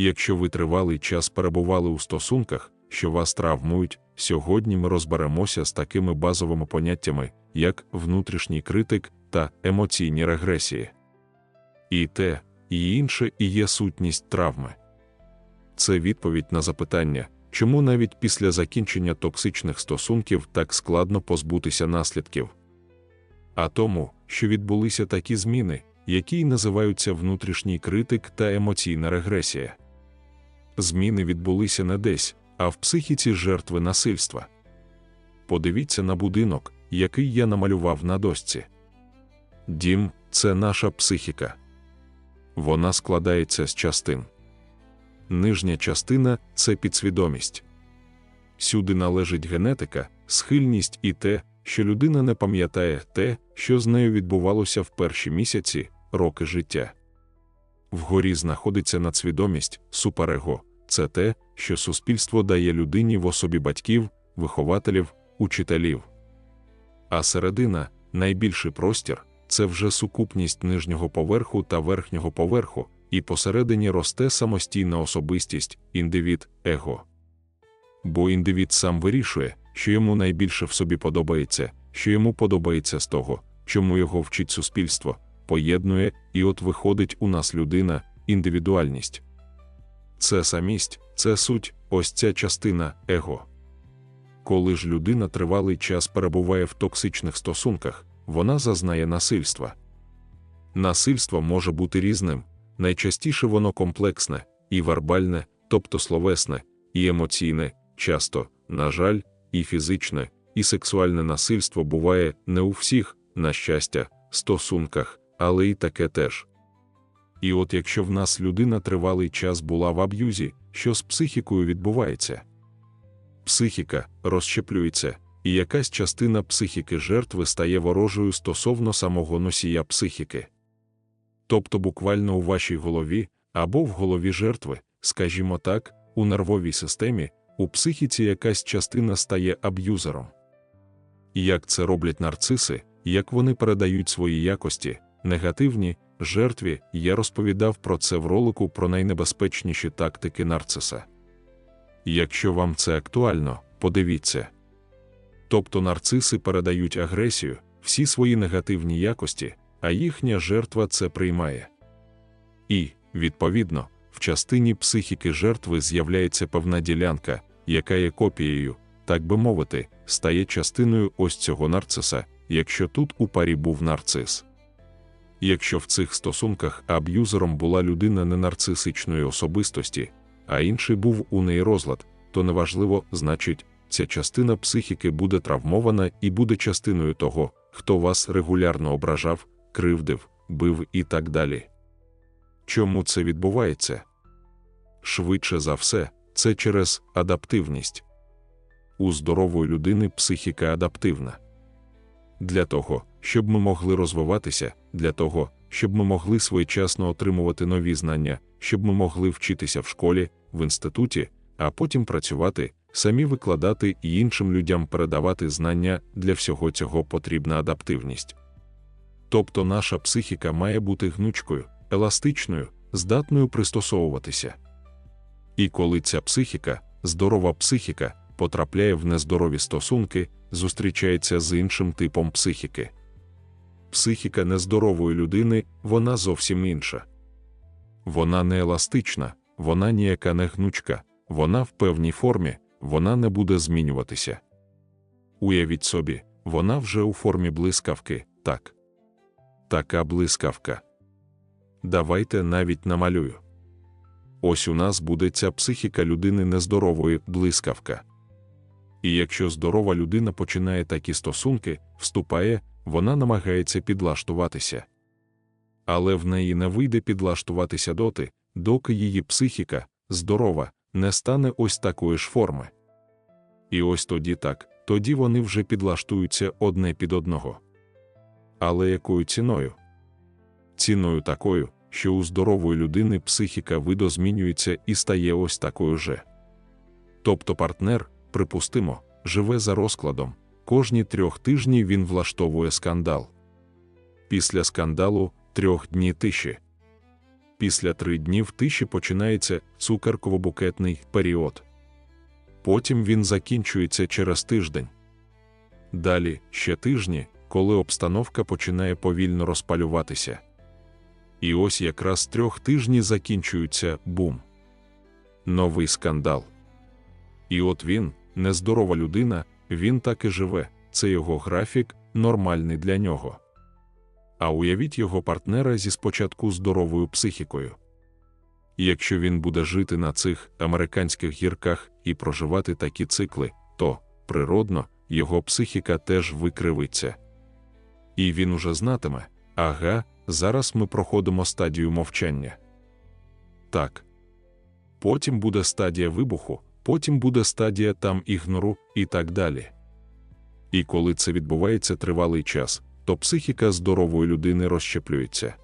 Якщо ви тривалий час перебували у стосунках, що вас травмують, сьогодні ми розберемося з такими базовими поняттями, як внутрішній критик та емоційні регресії. І те, і інше і є сутність травми. Це відповідь на запитання, чому навіть після закінчення токсичних стосунків так складно позбутися наслідків. А тому, що відбулися такі зміни, які й називаються внутрішній критик та емоційна регресія. Зміни відбулися не десь, а в психіці жертви насильства. Подивіться на будинок, який я намалював на дошці. Дім це наша психіка. Вона складається з частин. Нижня частина це підсвідомість. Сюди належить генетика, схильність і те, що людина не пам'ятає те, що з нею відбувалося в перші місяці, роки життя. Вгорі знаходиться надсвідомість, суперего це те, що суспільство дає людині в особі батьків, вихователів, учителів. А середина найбільший простір це вже сукупність нижнього поверху та верхнього поверху, і посередині росте самостійна особистість, індивід, его. Бо індивід сам вирішує, що йому найбільше в собі подобається, що йому подобається з того, чому його вчить суспільство, поєднує, і от виходить у нас людина, індивідуальність. Це самість, це суть, ось ця частина его. Коли ж людина тривалий час перебуває в токсичних стосунках, вона зазнає насильства. Насильство може бути різним, найчастіше воно комплексне, і вербальне, тобто словесне, і емоційне, часто, на жаль, і фізичне, і сексуальне насильство буває не у всіх, на щастя, стосунках, але і таке теж. І от якщо в нас людина тривалий час була в аб'юзі, що з психікою відбувається? Психіка розщеплюється, і якась частина психіки жертви стає ворожою стосовно самого носія психіки. Тобто буквально у вашій голові або в голові жертви, скажімо так, у нервовій системі, у психіці якась частина стає аб'юзером. Як це роблять нарциси, як вони передають свої якості, негативні, жертві, я розповідав про це в ролику про найнебезпечніші тактики нарциса. Якщо вам це актуально, подивіться. Тобто нарциси передають агресію, всі свої негативні якості, а їхня жертва це приймає. І, відповідно, в частині психіки жертви з'являється певна ділянка, яка є копією, так би мовити, стає частиною ось цього нарциса, якщо тут у парі був нарцис. Якщо в цих стосунках аб'юзером була людина не нарцисичної особистості, а інший був у неї розлад, то неважливо, значить, ця частина психіки буде травмована і буде частиною того, хто вас регулярно ображав, кривдив, бив і так далі. Чому це відбувається? Швидше за все, це через адаптивність. У здорової людини психіка адаптивна. Для того, щоб ми могли розвиватися, для того, щоб ми могли своєчасно отримувати нові знання, щоб ми могли вчитися в школі, в інституті, а потім працювати, самі викладати і іншим людям передавати знання для всього цього потрібна адаптивність. Тобто наша психіка має бути гнучкою, еластичною, здатною пристосовуватися. І коли ця психіка, здорова психіка, потрапляє в нездорові стосунки, зустрічається з іншим типом психіки. Психіка нездорової людини вона зовсім інша. Вона не еластична, вона ніяка не гнучка, вона в певній формі, вона не буде змінюватися. Уявіть собі, вона вже у формі блискавки, так. Така блискавка. Давайте навіть намалюю. Ось у нас буде ця психіка людини нездорової блискавка. І якщо здорова людина починає такі стосунки, вступає, вона намагається підлаштуватися. Але в неї не вийде підлаштуватися доти, доки її психіка, здорова, не стане ось такої ж форми. І ось тоді так, тоді вони вже підлаштуються одне під одного. Але якою ціною? Ціною такою, що у здорової людини психіка видозмінюється і стає ось такою же. Тобто партнер, припустимо, живе за розкладом, кожні трьох тижнів він влаштовує скандал. Після скандалу трьох дні тиші. Після три днів тиші починається цукерково-букетний період. Потім він закінчується через тиждень. Далі ще тижні, коли обстановка починає повільно розпалюватися. І ось якраз трьох тижні закінчується бум. Новий скандал. І от він, нездорова людина, він так і живе, це його графік, нормальний для нього. А уявіть його партнера зі спочатку здоровою психікою. Якщо він буде жити на цих американських гірках і проживати такі цикли, то, природно, його психіка теж викривиться. І він уже знатиме ага, зараз ми проходимо стадію мовчання. Так. Потім буде стадія вибуху, потім буде стадія там ігнору і так далі. І коли це відбувається тривалий час, то психіка здорової людини розщеплюється.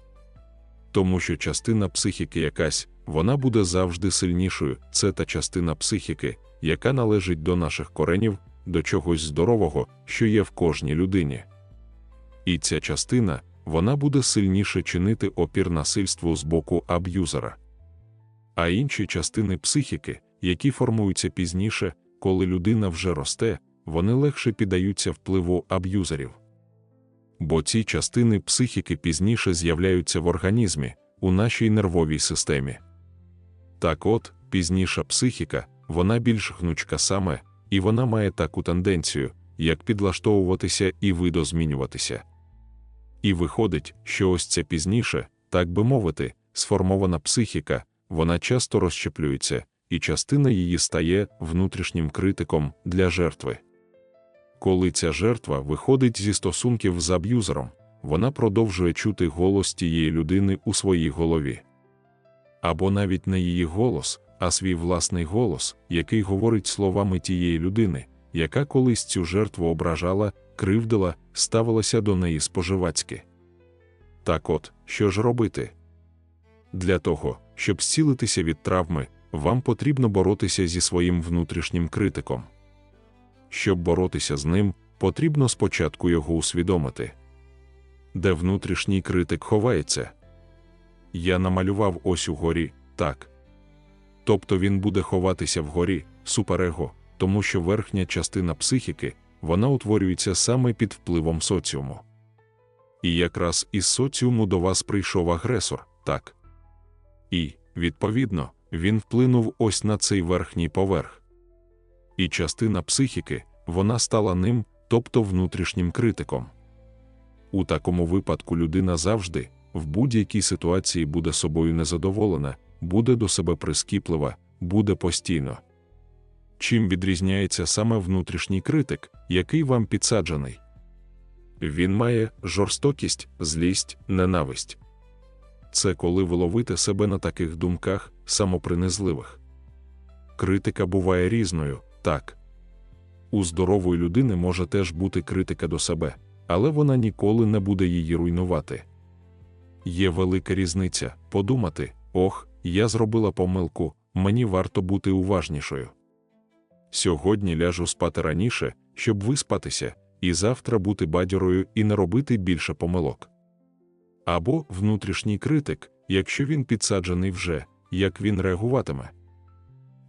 Тому що частина психіки якась, вона буде завжди сильнішою, це та частина психіки, яка належить до наших коренів, до чогось здорового, що є в кожній людині. І ця частина, вона буде сильніше чинити опір насильству з боку аб'юзера. А інші частини психіки, які формуються пізніше, коли людина вже росте, вони легше піддаються впливу аб'юзерів. Бо ці частини психіки пізніше з'являються в організмі, у нашій нервовій системі. Так от, пізніша психіка, вона більш гнучка саме, і вона має таку тенденцію, як підлаштовуватися і видозмінюватися. І виходить, що ось це пізніше, так би мовити, сформована психіка, вона часто розщеплюється, і частина її стає внутрішнім критиком для жертви. Коли ця жертва виходить зі стосунків з аб'юзером, вона продовжує чути голос тієї людини у своїй голові. Або навіть не її голос, а свій власний голос, який говорить словами тієї людини, яка колись цю жертву ображала, кривдила, ставилася до неї споживацьки. Так от, що ж робити? Для того, щоб зцілитися від травми, вам потрібно боротися зі своїм внутрішнім критиком. Щоб боротися з ним, потрібно спочатку його усвідомити. Де внутрішній критик ховається? Я намалював ось угорі, так. Тобто він буде ховатися вгорі, суперего, тому що верхня частина психіки вона утворюється саме під впливом соціуму. І якраз із соціуму до вас прийшов агресор, так. І, відповідно, він вплинув ось на цей верхній поверх. І частина психіки вона стала ним, тобто внутрішнім критиком. У такому випадку людина завжди, в будь-якій ситуації буде собою незадоволена, буде до себе прискіплива, буде постійно. Чим відрізняється саме внутрішній критик, який вам підсаджений? Він має жорстокість, злість, ненависть. Це коли ви ловите себе на таких думках, самопринизливих. Критика буває різною, так. У здорової людини може теж бути критика до себе, але вона ніколи не буде її руйнувати. Є велика різниця подумати: ох, я зробила помилку, мені варто бути уважнішою. Сьогодні ляжу спати раніше, щоб виспатися, і завтра бути бадьорою і не робити більше помилок. Або внутрішній критик, якщо він підсаджений вже, як він реагуватиме.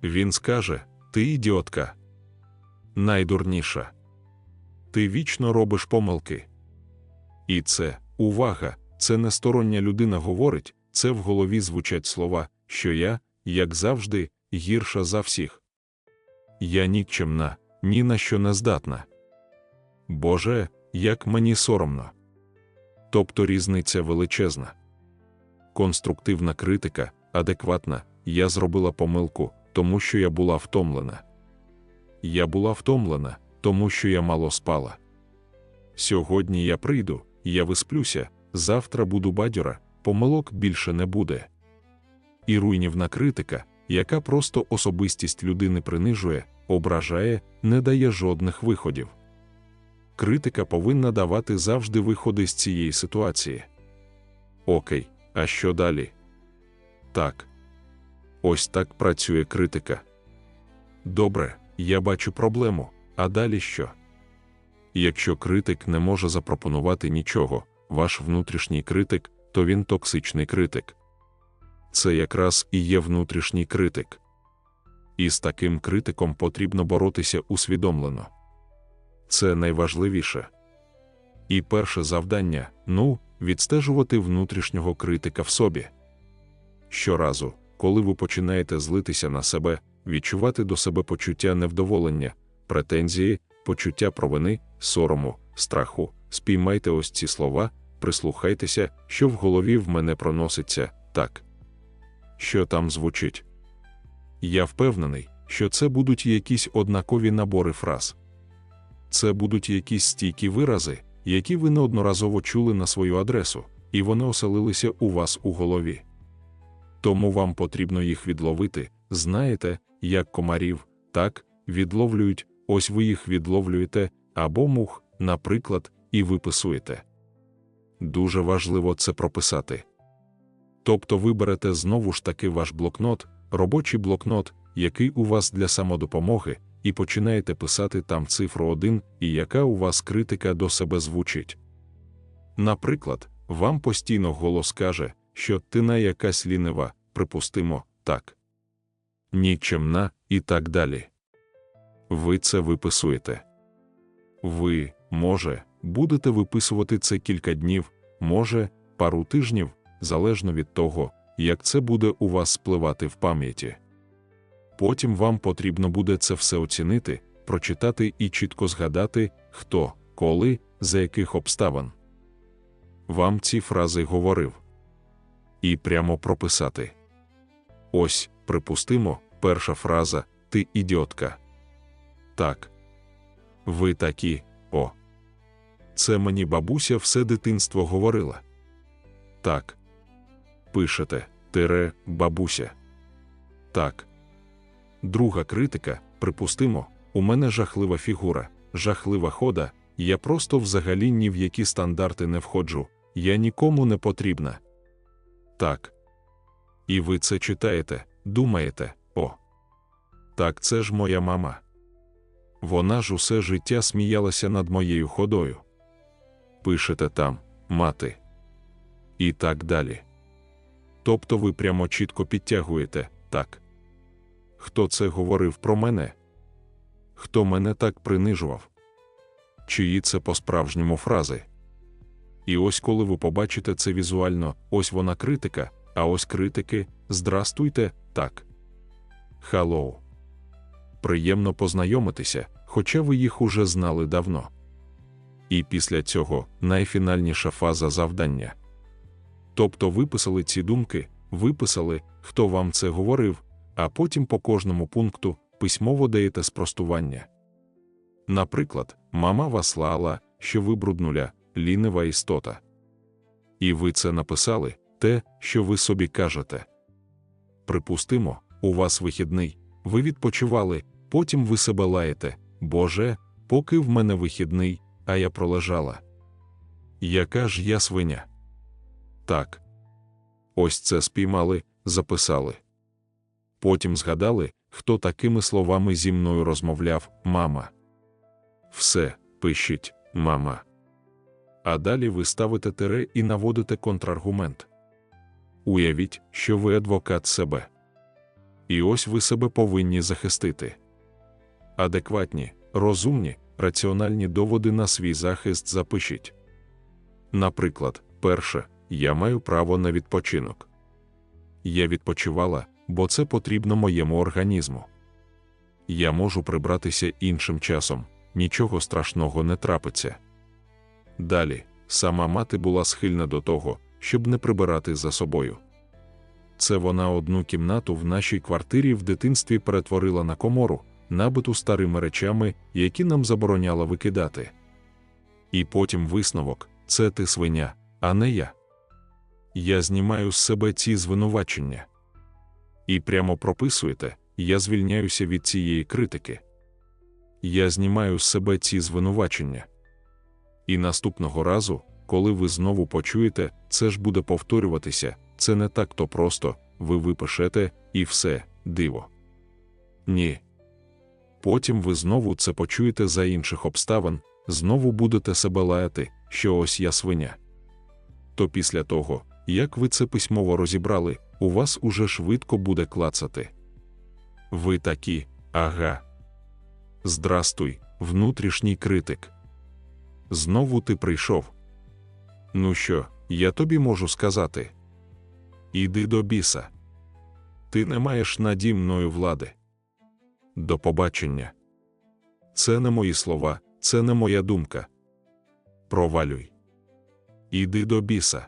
Він скаже: Ти ідіотка. Найдурніша. Ти вічно робиш помилки. І це, увага, це не стороння людина говорить, це в голові звучать слова, що я, як завжди, гірша за всіх. Я нікчемна, ні на що не здатна. Боже, як мені соромно. Тобто різниця величезна. Конструктивна критика, адекватна, я зробила помилку, тому що я була втомлена. Я була втомлена, тому що я мало спала. Сьогодні я прийду, я висплюся, завтра буду бадьора, помилок більше не буде. І руйнівна критика, яка просто особистість людини принижує, ображає, не дає жодних виходів. Критика повинна давати завжди виходи з цієї ситуації. Окей, а що далі? Так. Ось так працює критика. Добре, я бачу проблему, а далі що? Якщо критик не може запропонувати нічого, ваш внутрішній критик, то він токсичний критик. це якраз і є внутрішній критик. І з таким критиком потрібно боротися усвідомлено. Це найважливіше. І перше завдання ну, відстежувати внутрішнього критика в собі. Щоразу, коли ви починаєте злитися на себе, відчувати до себе почуття невдоволення, претензії, почуття провини, сорому, страху, спіймайте ось ці слова, прислухайтеся, що в голові в мене проноситься так. Що там звучить? Я впевнений, що це будуть якісь однакові набори фраз. Це будуть якісь стійкі вирази, які ви неодноразово чули на свою адресу, і вони оселилися у вас у голові. Тому вам потрібно їх відловити, знаєте, як комарів, так, відловлюють, ось ви їх відловлюєте, або мух, наприклад, і виписуєте. Дуже важливо це прописати. Тобто ви берете знову ж таки ваш блокнот, робочий блокнот, який у вас для самодопомоги, і починаєте писати там цифру 1 і яка у вас критика до себе звучить. Наприклад, вам постійно голос каже, що ти на якась лінива, припустимо, так. Нікчемна і так далі. Ви це виписуєте. Ви, може, будете виписувати це кілька днів, може, пару тижнів, залежно від того, як це буде у вас спливати в пам'яті. Потім вам потрібно буде це все оцінити, прочитати і чітко згадати, хто, коли, за яких обставин. Вам ці фрази говорив. І прямо прописати. Ось, припустимо, перша фраза Ти ідіотка. Так. Ви такі, о. Це мені бабуся все дитинство говорила. Так. Пишете тире бабуся. Так. Друга критика, припустимо, у мене жахлива фігура, жахлива хода, я просто взагалі ні в які стандарти не входжу, я нікому не потрібна. Так. І ви це читаєте, думаєте, о. Так це ж моя мама. Вона ж усе життя сміялася над моєю ходою. Пишете там, мати. І так далі. Тобто ви прямо чітко підтягуєте, так. Хто це говорив про мене? Хто мене так принижував? Чиї це по-справжньому фрази? І ось коли ви побачите це візуально, ось вона критика, а ось критики Здрастуйте, так. Халлоу. Приємно познайомитися, хоча ви їх уже знали давно. І після цього найфінальніша фаза завдання. Тобто виписали ці думки, виписали, хто вам це говорив, а потім по кожному пункту письмово даєте спростування. Наприклад, мама вас лала, що ви бруднуля, лінива істота. І ви це написали, те, що ви собі кажете. Припустимо, у вас вихідний, ви відпочивали, потім ви себе лаєте, Боже, поки в мене вихідний, а я пролежала. Яка ж я свиня? Так. Ось це спіймали, записали. Потім згадали, хто такими словами зі мною розмовляв, мама. Все, пишіть, мама. А далі ви ставите тире і наводите контраргумент. Уявіть, що ви адвокат себе. І ось ви себе повинні захистити. Адекватні, розумні, раціональні доводи на свій захист запишіть. Наприклад, перше, я маю право на відпочинок. Я відпочивала, бо це потрібно моєму організму. Я можу прибратися іншим часом, нічого страшного не трапиться. Далі, сама мати була схильна до того, щоб не прибирати за собою. Це вона одну кімнату в нашій квартирі в дитинстві перетворила на комору, набиту старими речами, які нам забороняло викидати. І потім висновок це ти свиня, а не я. Я знімаю з себе ці звинувачення. І прямо прописуєте, я звільняюся від цієї критики. Я знімаю з себе ці звинувачення. І наступного разу, коли ви знову почуєте, це ж буде повторюватися, це не так то просто, ви випишете і все, диво. Ні. Потім ви знову це почуєте за інших обставин, знову будете себе лаяти, що ось я свиня. То після того, як ви це письмово розібрали, у вас уже швидко буде клацати. Ви такі, ага. Здрастуй, внутрішній критик. Знову ти прийшов. Ну що, я тобі можу сказати? Іди до біса. Ти не маєш наді мною влади. До побачення. Це не мої слова, це не моя думка. Провалюй. Іди до біса.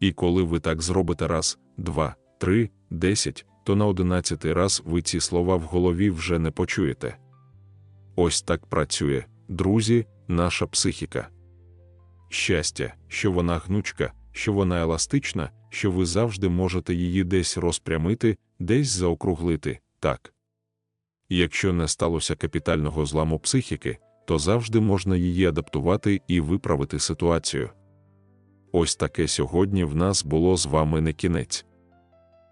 І коли ви так зробите раз, два, три, десять, то на одинадцятий раз ви ці слова в голові вже не почуєте. Ось так працює, друзі, наша психіка. Щастя, що вона гнучка, що вона еластична, що ви завжди можете її десь розпрямити, десь заокруглити, так. Якщо не сталося капітального зламу психіки, то завжди можна її адаптувати і виправити ситуацію. Ось таке сьогодні в нас було з вами не кінець.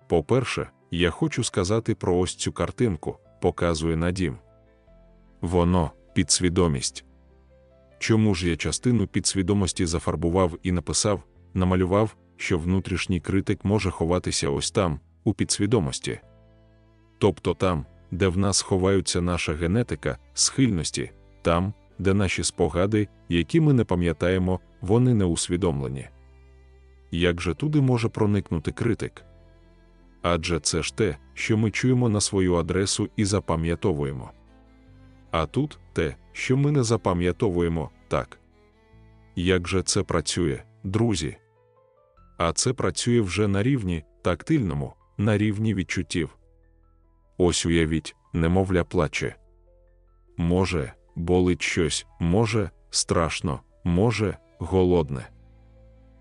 По-перше, я хочу сказати про ось цю картинку, показує Надім. Воно підсвідомість. Чому ж я частину підсвідомості зафарбував і написав, намалював, що внутрішній критик може ховатися ось там, у підсвідомості. Тобто там, де в нас ховаються наша генетика, схильності, там, де наші спогади, які ми не пам'ятаємо, вони не усвідомлені. Як же туди може проникнути критик? Адже це ж те, що ми чуємо на свою адресу і запам'ятовуємо. А тут те, що ми не запам'ятовуємо так. Як же це працює, друзі? А це працює вже на рівні тактильному, на рівні відчуттів. Ось уявіть, немовля плаче. Може, болить щось, може, страшно, може, голодне.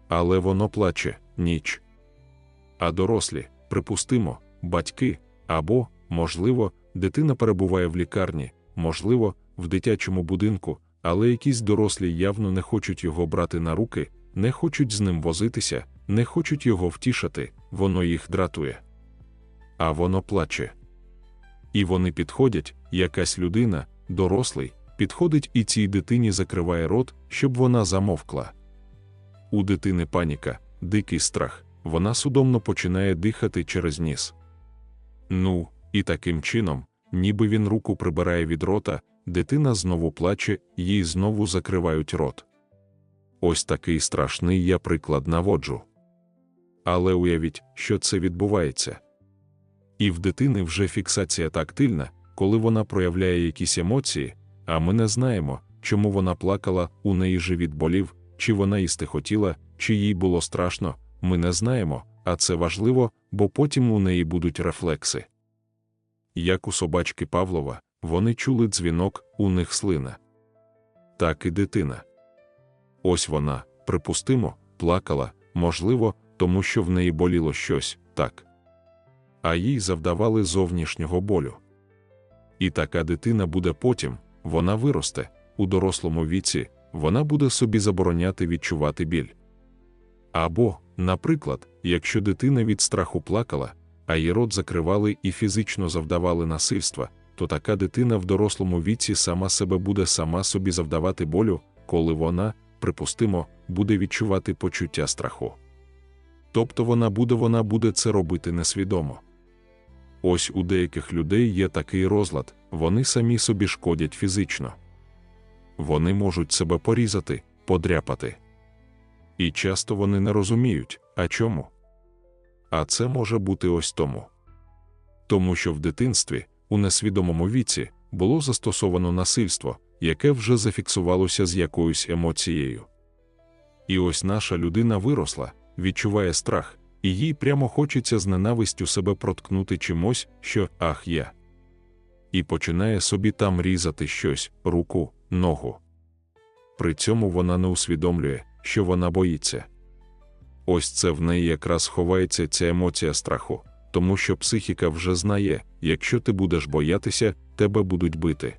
Але воно плаче ніч. А дорослі, припустимо, батьки або, можливо, дитина перебуває в лікарні, можливо, в дитячому будинку, але якісь дорослі явно не хочуть його брати на руки, не хочуть з ним возитися, не хочуть його втішати, воно їх дратує. А воно плаче. І вони підходять, якась людина, дорослий, підходить і цій дитині закриває рот, щоб вона замовкла. У дитини паніка, дикий страх, вона судомно починає дихати через ніс. Ну, і таким чином, ніби він руку прибирає від рота, дитина знову плаче, їй знову закривають рот. Ось такий страшний я приклад наводжу. Але уявіть, що це відбувається. І в дитини вже фіксація тактильна, коли вона проявляє якісь емоції, а ми не знаємо, чому вона плакала, у неї живіт болів, чи вона їсти хотіла, чи їй було страшно, ми не знаємо, а це важливо, бо потім у неї будуть рефлекси. Як у собачки Павлова, вони чули дзвінок, у них слина. Так і дитина. Ось вона, припустимо, плакала, можливо, тому що в неї боліло щось, так. А їй завдавали зовнішнього болю. І така дитина буде потім, вона виросте, у дорослому віці, вона буде собі забороняти відчувати біль. Або, наприклад, якщо дитина від страху плакала, а її рот закривали і фізично завдавали насильства, то така дитина в дорослому віці сама себе буде сама собі завдавати болю, коли вона, припустимо, буде відчувати почуття страху. Тобто вона буде вона буде це робити несвідомо. Ось у деяких людей є такий розлад, вони самі собі шкодять фізично. Вони можуть себе порізати, подряпати. І часто вони не розуміють, а чому. А це може бути ось тому. Тому що в дитинстві, у несвідомому віці, було застосовано насильство, яке вже зафіксувалося з якоюсь емоцією. І ось наша людина виросла, відчуває страх, і їй прямо хочеться з ненавистю себе проткнути чимось, що ах я. І починає собі там різати щось, руку, ногу. При цьому вона не усвідомлює, що вона боїться. Ось це в неї якраз ховається ця емоція страху, тому що психіка вже знає, якщо ти будеш боятися, тебе будуть бити.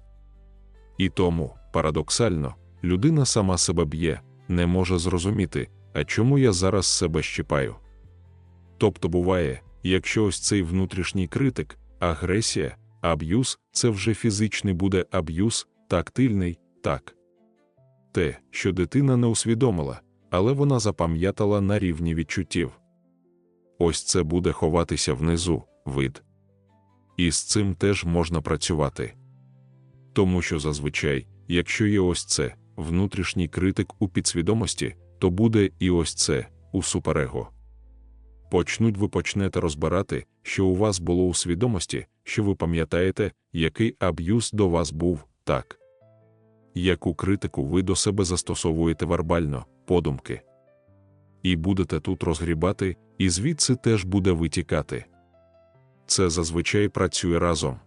І тому, парадоксально, людина сама себе б'є, не може зрозуміти, а чому я зараз себе щипаю. Тобто буває, якщо ось цей внутрішній критик, агресія, аб'юз це вже фізичний буде аб'юз, тактильний, так. Те, що дитина не усвідомила, але вона запам'ятала на рівні відчуттів. Ось це буде ховатися внизу, вид. І з цим теж можна працювати. Тому що зазвичай, якщо є ось це, внутрішній критик у підсвідомості, то буде і ось це у суперего. Почнуть ви почнете розбирати, що у вас було у свідомості, що ви пам'ятаєте, який аб'юз до вас був, так. Яку критику ви до себе застосовуєте вербально, подумки. І будете тут розгрібати, і звідси теж буде витікати. Це зазвичай працює разом.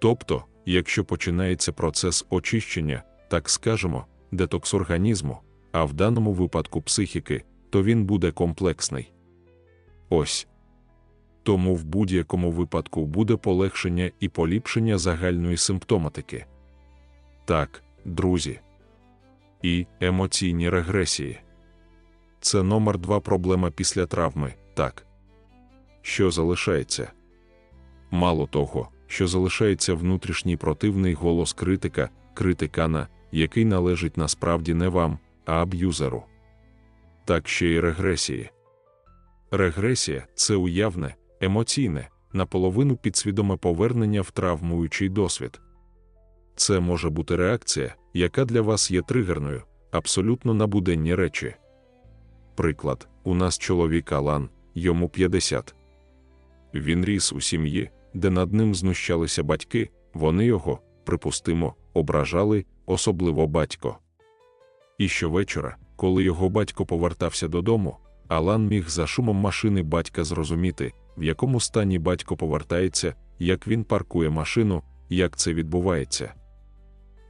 Тобто, якщо починається процес очищення, так скажемо, детокс організму, а в даному випадку психіки, то він буде комплексний. Ось. Тому в будь-якому випадку буде полегшення і поліпшення загальної симптоматики. Так, друзі. І емоційні регресії. Це номер два проблема після травми, так. Що залишається? Мало того, що залишається внутрішній противний голос критика, критикана, який належить насправді не вам, а аб'юзеру. Так ще й регресії. Регресія це уявне, емоційне, наполовину підсвідоме повернення в травмуючий досвід. Це може бути реакція, яка для вас є тригерною, абсолютно на буденні речі. Приклад, у нас чоловік Алан, йому 50. Він ріс у сім'ї, де над ним знущалися батьки, вони його, припустимо, ображали, особливо батько. І щовечора, коли його батько повертався додому, Алан міг за шумом машини батька зрозуміти, в якому стані батько повертається, як він паркує машину, як це відбувається.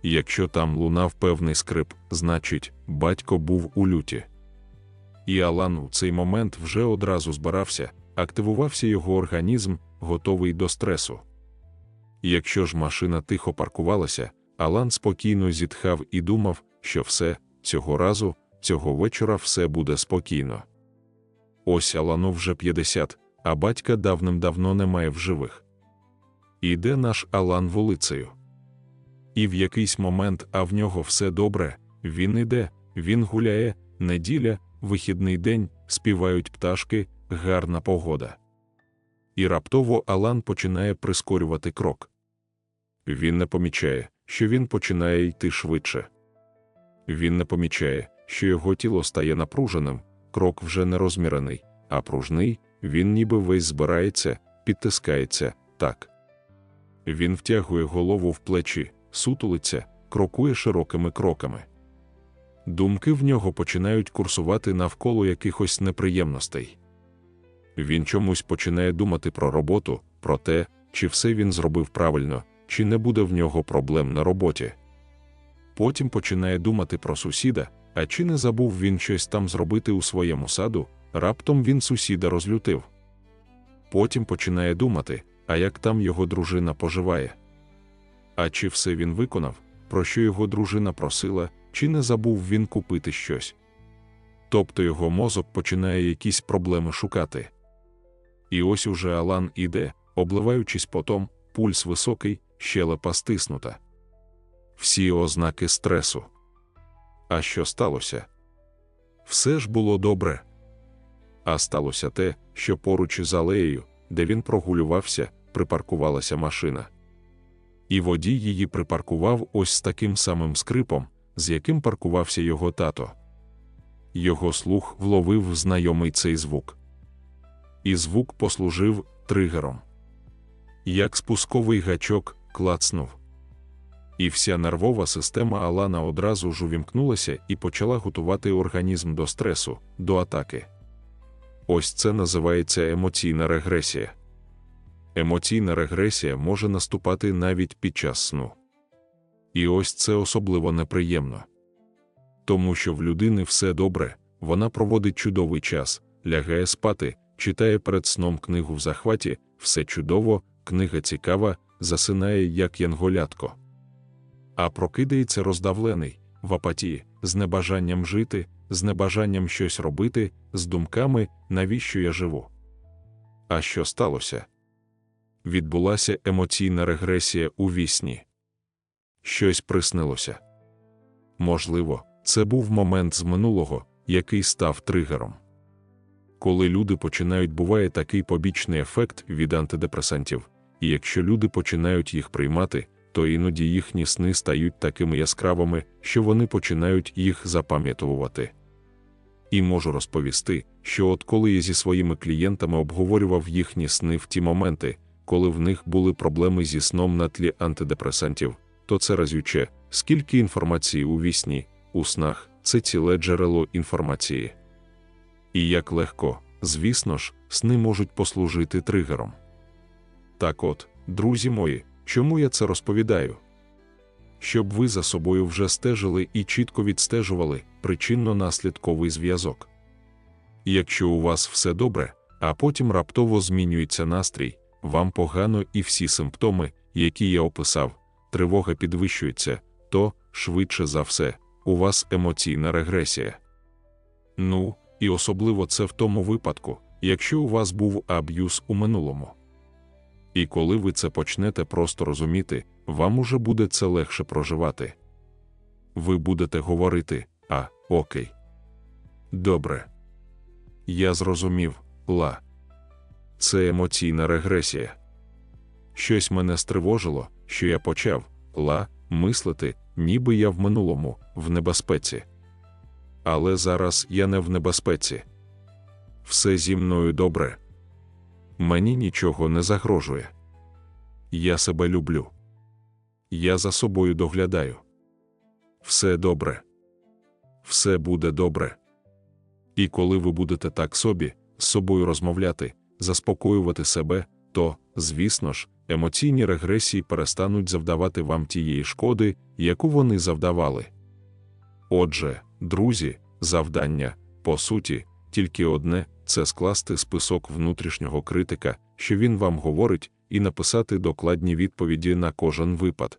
Якщо там лунав певний скрип, значить, батько був у люті. І Алан у цей момент вже одразу збирався, активувався його організм, готовий до стресу. Якщо ж машина тихо паркувалася, Алан спокійно зітхав і думав, що все, цього разу, цього вечора все буде спокійно. Ось Алану вже 50, а батька давним-давно немає в живих. Іде наш Алан вулицею. І в якийсь момент, а в нього все добре, він іде, він гуляє, неділя, вихідний день, співають пташки, гарна погода. І раптово Алан починає прискорювати крок. Він не помічає, що він починає йти швидше. Він не помічає, що його тіло стає напруженим, крок вже не розмірений, а пружний, він ніби весь збирається, підтискається так. Він втягує голову в плечі, сутулиться, крокує широкими кроками. Думки в нього починають курсувати навколо якихось неприємностей. Він чомусь починає думати про роботу, про те, чи все він зробив правильно, чи не буде в нього проблем на роботі. Потім починає думати про сусіда, а чи не забув він щось там зробити у своєму саду, раптом він сусіда розлютив. Потім починає думати, а як там його дружина поживає. А чи все він виконав, про що його дружина просила, чи не забув він купити щось. Тобто його мозок починає якісь проблеми шукати. І ось уже Алан іде, обливаючись потом, пульс високий, щелепа стиснута. Всі ознаки стресу. А що сталося? Все ж було добре. А сталося те, що поруч із алеєю, де він прогулювався, припаркувалася машина. І водій її припаркував ось з таким самим скрипом, з яким паркувався його тато. Його слух вловив знайомий цей звук. І звук послужив тригером. Як спусковий гачок клацнув. І вся нервова система Алана одразу ж увімкнулася і почала готувати організм до стресу, до атаки. Ось це називається емоційна регресія. Емоційна регресія може наступати навіть під час сну. І ось це особливо неприємно. Тому що в людини все добре, вона проводить чудовий час, лягає спати, читає перед сном книгу в захваті, все чудово, книга цікава, засинає як янголятко. А прокидається роздавлений, в апатії, з небажанням жити, з небажанням щось робити, з думками, навіщо я живу. А що сталося? Відбулася емоційна регресія у вісні. Щось приснилося. Можливо, це був момент з минулого, який став тригером. Коли люди починають, буває такий побічний ефект від антидепресантів, і якщо люди починають їх приймати, то іноді їхні сни стають такими яскравими, що вони починають їх запам'ятовувати. І можу розповісти, що от коли я зі своїми клієнтами обговорював їхні сни в ті моменти, коли в них були проблеми зі сном на тлі антидепресантів, то це разюче, скільки інформації у вісні, у снах це ціле джерело інформації. І як легко, звісно ж, сни можуть послужити тригером. Так от, друзі мої, чому я це розповідаю? Щоб ви за собою вже стежили і чітко відстежували причинно-наслідковий зв'язок. Якщо у вас все добре, а потім раптово змінюється настрій, вам погано і всі симптоми, які я описав, тривога підвищується, то, швидше за все, у вас емоційна регресія. Ну, і особливо це в тому випадку, якщо у вас був аб'юз у минулому. І коли ви це почнете просто розуміти, вам уже буде це легше проживати. Ви будете говорити, а, окей. Добре. Я зрозумів, ла. Це емоційна регресія. Щось мене стривожило, що я почав, ла, мислити, ніби я в минулому, в небезпеці. Але зараз я не в небезпеці. Все зі мною добре. Мені нічого не загрожує. Я себе люблю. Я за собою доглядаю. Все добре. Все буде добре. І коли ви будете так собі, з собою розмовляти, заспокоювати себе, то, звісно ж, емоційні регресії перестануть завдавати вам тієї шкоди, яку вони завдавали. Отже, друзі, завдання, по суті, тільки одне це скласти список внутрішнього критика, що він вам говорить, і написати докладні відповіді на кожен випад,